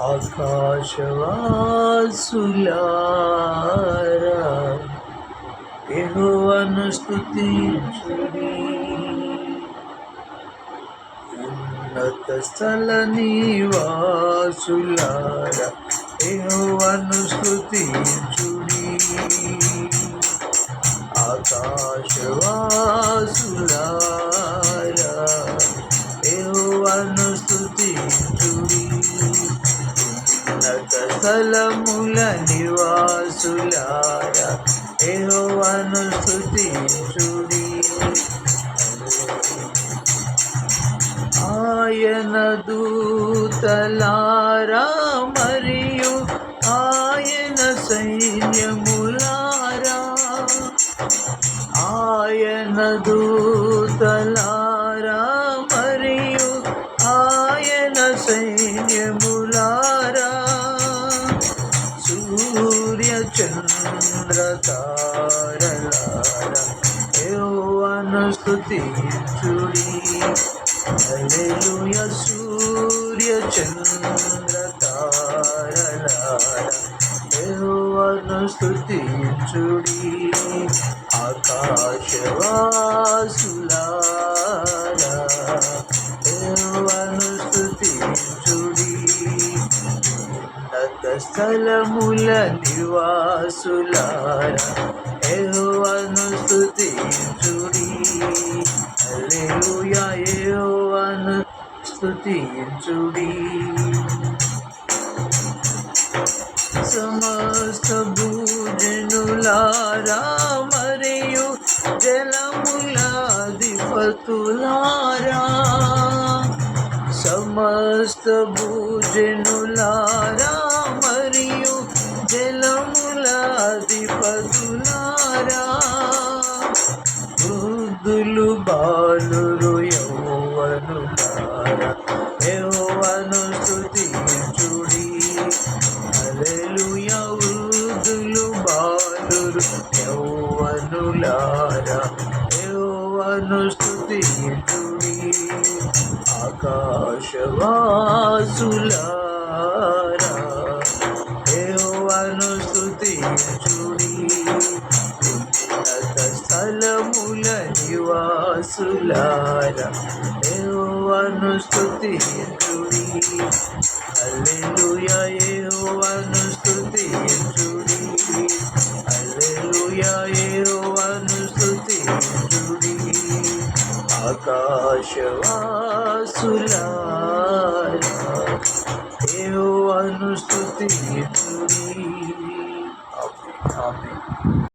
ఆకాశవాసులారా యెహోవాను స్తుతించుడి. ఉన్నత స్థల నివాసులారా యెహోవాను స్తుతించుడి. ఆకాశవాసులారా యెహోవాను స్తుతించుడి. సకలముల స్థలముల నివాసులారా యెహోవాను స్తుతించుడి. ఆయన దూతలారా మరియు ఆయన సైన్యములారా ఆయన దూతలారా మరియు ఆయన సైన్యములారా. సూర్య చంద్ర తారలారా యెహోవాను స్తుతించుడి హల్లెలూయా సూర్య చంద్ర తారలారా యెహోవాను స్తుతించుడి ఆకాశవాసులారా స్థలముల నివాసులారా యెహోవాను స్తుతించుడి. హల్లెలూయా యెహోవాను స్తుతించుడి. సమస్త భూజనులారా మరియు జలములాధిపతులారా సమస్త భూజనులారా వృద్ధులు బాలురు యౌవనులారా స్థుతి చుడి హల్లెలూయా వృద్ధులు బాలురు యౌవనులారా యెహోవాను స్థుతి చుడి ఆకాశవాసులా నివాసులారా యెహోవాను స్తుతించుడి హల్లెలూయా యెహోవాను స్తుతించుడి హల్లెలూయా యెహోవాను స్తుతించుడి ఆకాశవాసులారా యెహోవాను స్తుతించుడి ఆమేన్ ఆమేన్.